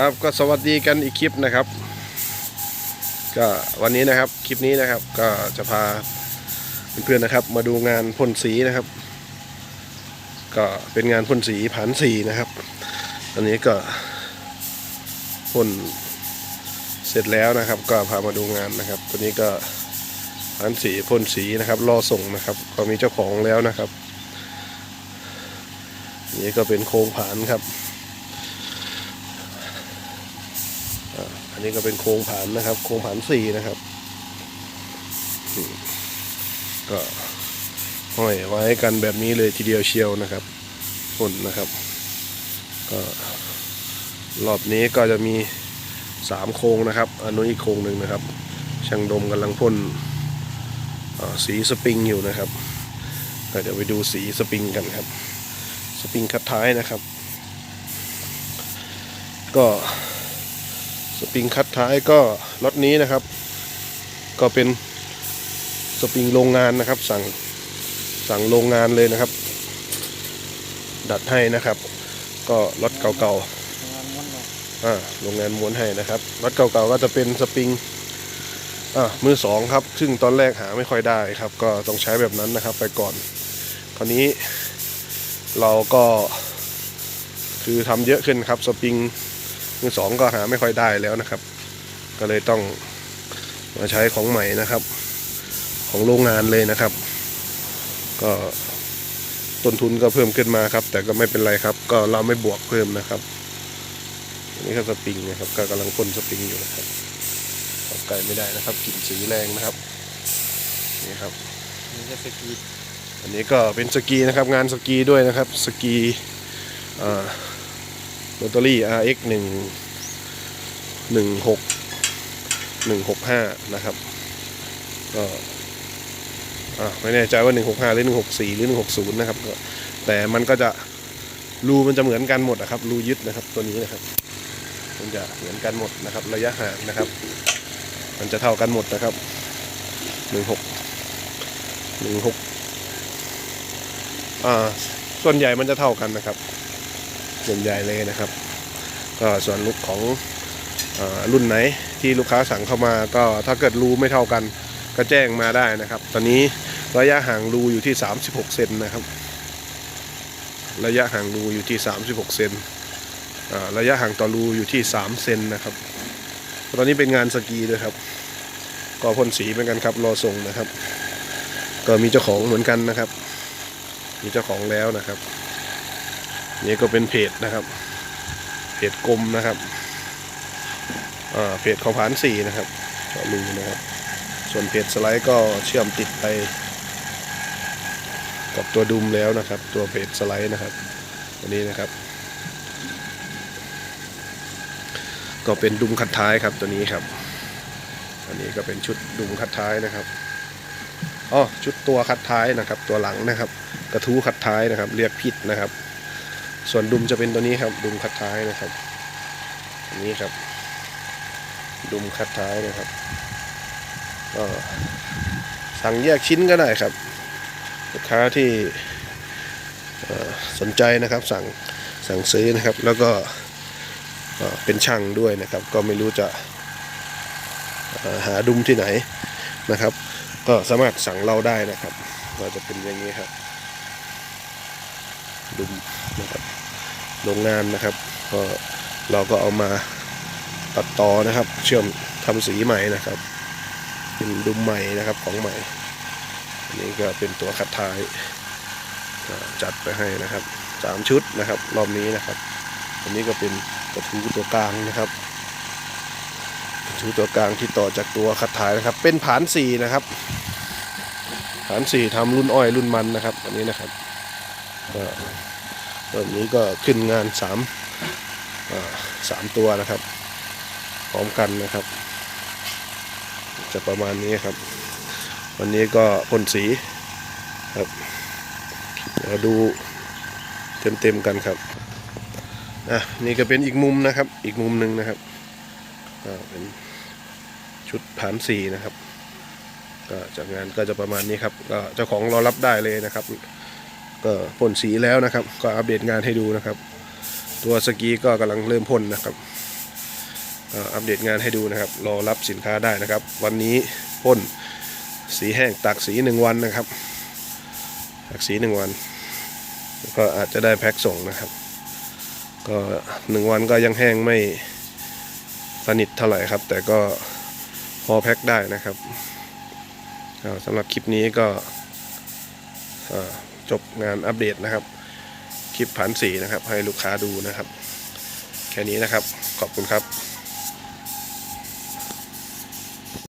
ครับก็สวัสดีกันอีกคลิปนะครับ ก็วันนี้นะครับคลิปนี้นะครับก็จะพาเพื่อนๆนะครับ มาดูงานพ่นสีนะครับ ก็เป็นงานพ่นสีผ่านสีนะครับ อันนี้ก็พ่นเสร็จแล้วนะครับ ก็พามาดูงานนะครับ ตัวนี้ก็ผ่านสีพ่นสีนะครับรอส่งนะครับ ก็มีเจ้าของแล้วนะครับ นี่ก็เป็นโครงผานครับ อันนี้ก็เป็นโครงผานนะครับ โครงผานสี่นะครับ ก็ห้อยไว้กันแบบนี้เลยทีเดียวเชียวนะครับพ่นนะครับ ก็รอบนี้ก็จะมีสามโครงนะครับ อันนู้นอีกโครงหนึ่งนะครับ ช่างดมกำลังพ่นสีสปริงอยู่นะครับเดี๋ยวไปดูสีสปริงกันครับ สปริงคัดท้ายนะครับ ก็ ปริงคัดท้ายก็รถนี้นะครับ ก็เป็นสปริงโรงงานนะครับ สั่งสั่งโรงงานเลยนะครับ ดัดให้นะครับ ก็รถเก่าๆอ่าโรงงานม้วนให้นะครับรถเก่าๆก็จะเป็นสปริงอ่ามือสองครับ ซึ่งตอนแรกหาไม่ค่อยได้ครับ ก็ต้องใช้แบบนั้นนะครับ ไปก่อน คราวนี้เราก็คือทำเยอะขึ้นครับสปริง มือสองก็หาไม่ค่อยได้แล้วนะครับ ก็เลยต้องมาใช้ของใหม่นะครับ ของโรงงานเลยนะครับ ก็ต้นทุนก็เพิ่มขึ้นมาครับ แต่ก็ไม่เป็นไรครับ ก็เราไม่บวกเพิ่มนะครับอันนี้ก็สปริงนะครับ ก็กำลังพ่นสปริงอยู่นะครับเข้าใกล้ไม่ได้นะครับกลิ่นสีแรงนะครับนี่ครับนี่จะสกีอันนี้ก็เป็นสกีนะครับ งานสกีด้วยนะครับ สกีอ่า โรตารี่ RX 1 1 6 1 6 5 นะครับ ก็ไม่แน่ใจว่า 165 หรือ 164 หรือ 160 นะครับ แต่มันก็จะรูมันจะเหมือนกันหมดนะครับ รูยึดนะครับตัวนี้นะครับ มันจะเหมือนกันหมดนะครับ ระยะห่างนะครับ มันจะเท่ากันหมดนะครับ 16 16อ่าส่วนใหญ่มันจะเท่ากันนะครับ ใหญ่เลยนะครับ ก็ส่วนลูกของอรุ่นไหนที่ลูกค้าสั่งเข้ามาก็ถ้าเกิดรูไม่เท่ากันก็แจ้งมาได้นะครับ ตอนนี้ระยะห่างรูอยู่ที่ 36 เซนนะครับ ระยะห่างรูอยู่ที่ 36 เซนระยะห่างต่อรูอยู่ที่ 3 เซนนะครับ ตอนนี้เป็นงานสกีด้วยครับ ก็พ่นสีเหมือนกันครับรอส่งนะครับ ก็มีเจ้าของเหมือนกันนะครับ มีเจ้าของแล้วนะครับ นี่ก็เป็นเพจนะครับ เพจกลมนะครับเพจของผานสี่นะครับเจาะรูนะครับ ส่วนเพจสไลด์ก็เชื่อมติดไป กับตัวดุมแล้วนะครับ ตัวเพจสไลด์นะครับอันนี้นะครับ ก็เป็นดุมคัดท้ายครับตัวนี้ครับ อันนี้ก็เป็นชุดดุมคัดท้ายนะครับอ๋อชุดตัวคัดท้ายนะครับ ตัวหลังนะครับ กระทู้คัดท้ายนะครับ เรียกผิดนะครับ ส่วนดุมจะเป็นตัวนี้ครับ ดุมคัดท้ายนะครับอันนี้ครับ ดุมคัดท้ายนะครับก็สั่งแยกชิ้นก็ได้ครับลูกค้าที่สนใจนะครับสั่งสั่งซื้อนะครับ แล้วก็เป็นช่างด้วยนะครับ ก็ไม่รู้จะหาดุมที่ไหนนะครับ ก็สามารถสั่งเราได้นะครับ ก็จะเป็นอย่างนี้ครับ ดุมนะครับโรงงานนะครับก็เราก็เอามาตัดต่อนะครับ เชื่อมทำสีใหม่นะครับ เป็นดุมใหม่นะครับของใหม่อันนี้ก็เป็นตัวคัดท้ายจัดไปให้นะครับสามชุดนะครับ รอบนี้นะครับ อันนี้ก็เป็นกระทูตัวกลางนะครับกระทูตัวกลางที่ต่อจากตัวคัดท้ายนะครับ เป็นผานสี่นะครับ ผานสี่ทำรุ่นอ้อยรุ่นมันนะครับ อันนี้นะครับก็ รอบนี้ก็ขึ้นงานสามสามตัวนะครับ พร้อมกันนะครับ จะประมาณนี้ครับ วันนี้ก็พ่นสีครับเดี๋ยวดูเต็มๆกันครับอะนี่ก็เป็นอีกมุมนะครับ อีกมุมหนึ่งนะครับก็เป็นชุดผานสีนะครับก็จากงานก็จะประมาณนี้ครับก็เจ้าของรอรับได้เลยนะครับ ก็พ่นสีแล้วนะครับ ก็อัปเดตงานให้ดูนะครับ ตัวสกีก็กำลังเริ่มพ่นนะครับอัปเดตงานให้ดูนะครับ รอรับสินค้าได้นะครับ วันนี้พ่นสีแห้งตากสีหนึ่งวันนะครับตากสีหนึ่งวัน ก็อาจจะได้แพ็คส่งนะครับ ก็หนึ่งวันก็ยังแห้งไม่สนิทเท่าไหร่ครับ แต่ก็พอแพ็คได้นะครับสำหรับคลิปนี้ก็ จบงานอัปเดตนะครับ คลิปผันสีนะครับ ให้ลูกค้าดูนะครับ แค่นี้นะครับ ขอบคุณครับ